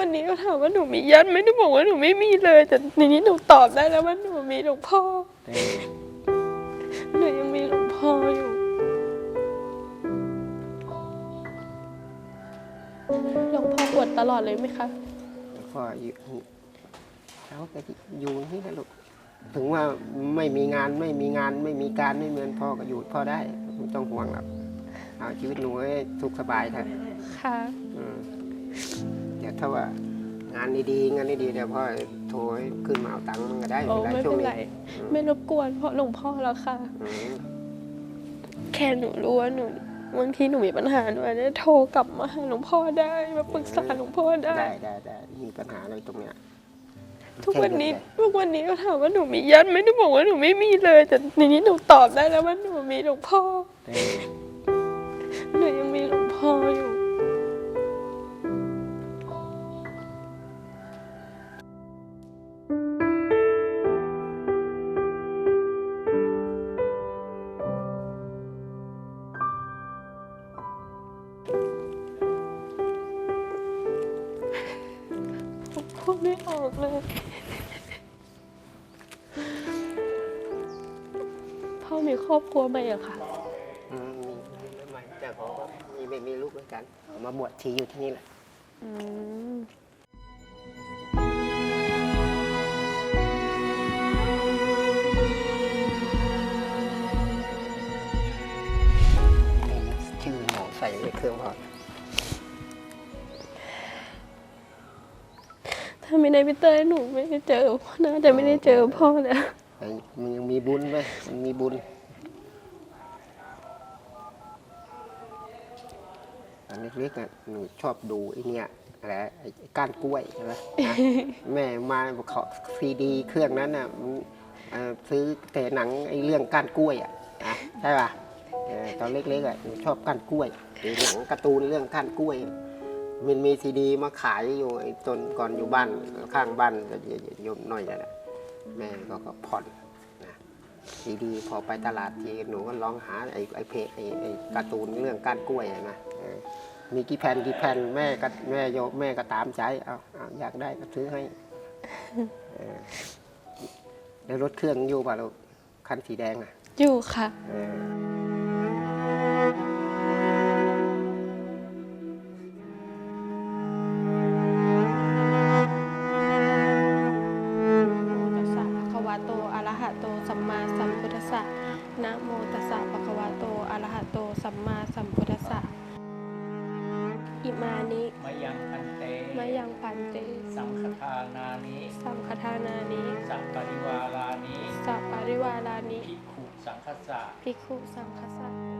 วันนี้เขาถามว่าหนูมีญาติไหมหนูบอกว่าหนูไม่มีเลย แต่ในนี้หนูตอบได้แล้วว่าหนูมีหลวงพ่อแต่หนูยังมีหลวงพ่ออยู่หลวงพ่อบวชตลอดเลยไหมคะพ่ออยู่เขาก็อยู่นี่นะลูกถึงว่าไม่มีงานไม่มีงานไม่มีการไม่เหมือนพ่อก็อยู่พ่อได้ไม่ต้องห่วงหรอกเอาชีวิตหนูให้สุขสบายเถอะค่ะ อืม เดี๋ยวถ้าว่างานดีๆงานดีๆเดี๋ยวพ่อโทรให้ขึ้นมาเอาตังค์มันก็ได้โอ้เวลาไม่ช่วเป็งนนี้ไร ไม่รบกวนเพราะหลวงพ่อแล้วค่ะ อืมแค่หนูรู้ว่าหนูบางทีหนูมีปัญหาหนูอาจจะโทรกลับมาหาหลวงพ่อได้มาปรึกษาหลวงพ่อได้ ได้ได้ได้มีปัญหาอะไรตรงเนี้ยทุกวันนี้แค่ทุกวันนี้เขาถามว่าหนูมีญาติไหมหนูบอกว่าหนูไม่มีเลย แต่ในนี้หนูตอบได้แล้วว่าหนูมีหลวงพ่อแต่หนูยังมีหลวงพ่ออยู่ พูดไม่ออกเลย พ่อมีครอบครัวไหมอะคะอืมมีมีใหม่แต่เขาก็มีไม่มีลูกด้วยกันเอามาบวชชีอยู่ที่นี่แหละ อืมมีชื่อหมอใส่ในเครื่องพ่อ ถ้าไม่ได้พี่เต้ยหนูไม่ได้เจอน่าจะไม่ได้เจอพ่อแล้วไอ้มันยังมีบุญไหมมันมีบุญตอนเล็กๆอะหนูชอบดูไอ้เนี่ยอะไรไอ้ไอ้ก้านกล้วยใช่ไหมนะแม่มาบอกเขาซีดีเครื่องนั้นน่ะมันเอ่อซื้อแต่หนังไอ้เรื่องก้านกล้วยอะนะใช่ป่ะเออตอนเล็กๆอะหนูชอบก้านกล้วยหรือหนังการ์ตูนเรื่องก้านกล้วย มันมีซีดีมาขายอยู่ไอ้ตนก่อนอยู่บ้านข้างบ้านก็โยมหน่อยนั่นแหละแม่ก็ก็ผ่อนนะซีดีพอไปตลาดทีหนูก็ลองหาไอ้ไอ้เพจไอ้ไอ้การ์ตูนเรื่องก้านกล้วยอะนะเออมีกี่แผ่นกี่แผ่นแม่ก็แม่โยมแม่ก็ตามใจเอาเอาอยากได้ก็ซื้อให้เออแล้วรถเครื่องอยู่ป่ะลูกคันสีแดงอะอยู่ค่ะ ตัสสะภะคะวะโตอะระหะโต สัมมาสัมพุทธัสสะ อิมานิมายังพันเตมะยังปันเต สังฆทานานิสังฆทานานิสัปปริวารานิสัปปริวารานิภิกขุสังฆสะภิกขุสังฆสะ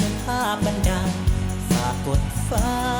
นุภาพบันดาลฝากกดฟ้า